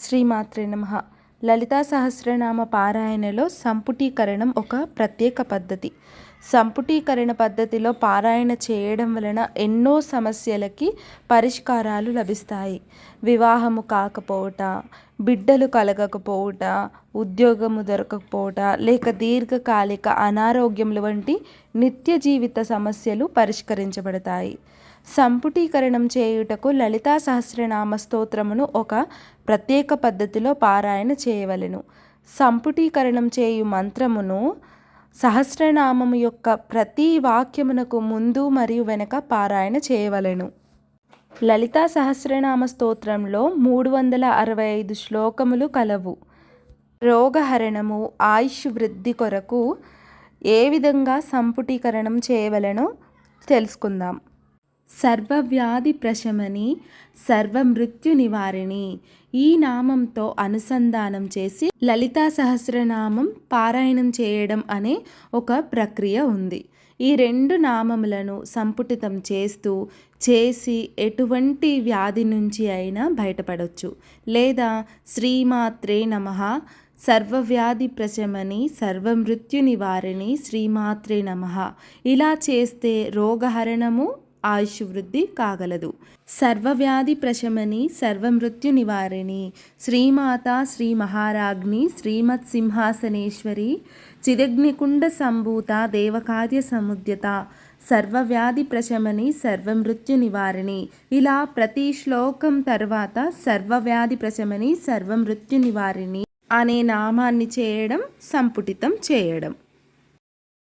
శ్రీమాత్రే నమ. లలితా సహస్రనామ పారాయణలో సంపుటీకరణం ఒక ప్రత్యేక పద్ధతి. సంపుటీకరణ పద్ధతిలో పారాయణ చేయడం వలన ఎన్నో సమస్యలకి పరిష్కారాలు లభిస్తాయి. వివాహము కాకపోవట బిడ్డలు కలగకపోవట ఉద్యోగము దొరకకపోవట లేక దీర్ఘకాలిక అనారోగ్యములు వంటి నిత్య జీవిత సమస్యలు పరిష్కరించబడతాయి. సంపుటీకరణం చేయుటకు లలితా సహస్రనామ స్తోత్రమును ఒక ప్రత్యేక పద్ధతిలో పారాయణ చేయవలెను. సంపుటీకరణం చేయు మంత్రమును సహస్రనామము యొక్క ప్రతి వాక్యమునకు ముందు మరియు వెనక పారాయణ చేయవలెను. లలితా సహస్రనామ స్తోత్రంలో మూడు వందల అరవై ఐదు శ్లోకములు కలవు. రోగహరణము ఆయుష్ వృద్ధి కొరకు ఏ విధంగా సంపుటీకరణం చేయవలెనో తెలుసుకుందాం. సర్వవ్యాధి ప్రశమని సర్వమృత్యు నివారిణి. ఈ నామంతో అనుసంధానం చేసి లలితా సహస్రనామం పారాయణం చేయడం అనే ఒక ప్రక్రియ ఉంది. ఈ రెండు నామములను సంపుటితం చేస్తూ చేసి ఎటువంటి వ్యాధి నుంచి అయినా బయటపడవచ్చు లేదా శ్రీమాత్రే నమ సర్వవ్యాధి ప్రశమని సర్వమృత్యు నివారిణి శ్రీమాత్రే నమ. ఇలా చేస్తే రోగహరణము ఆయుష్ వృద్ధి కాగలదు. సర్వవ్యాధి ప్రశమని సర్వమృత్యు నివారిణి. శ్రీమాత శ్రీ మహారాజ్ని శ్రీమత్ సింహాసనేశ్వరి చిదగ్నికుండ సంభూత దేవకార్య సముద్యత సర్వవ్యాధి ప్రశమని సర్వమృత్యు నివారిణి. ఇలా ప్రతి శ్లోకం తర్వాత సర్వవ్యాధి ప్రశమని సర్వమృత్యు నివారిణి అనే నామాన్ని చేయడం సంపుటితం చేయడం.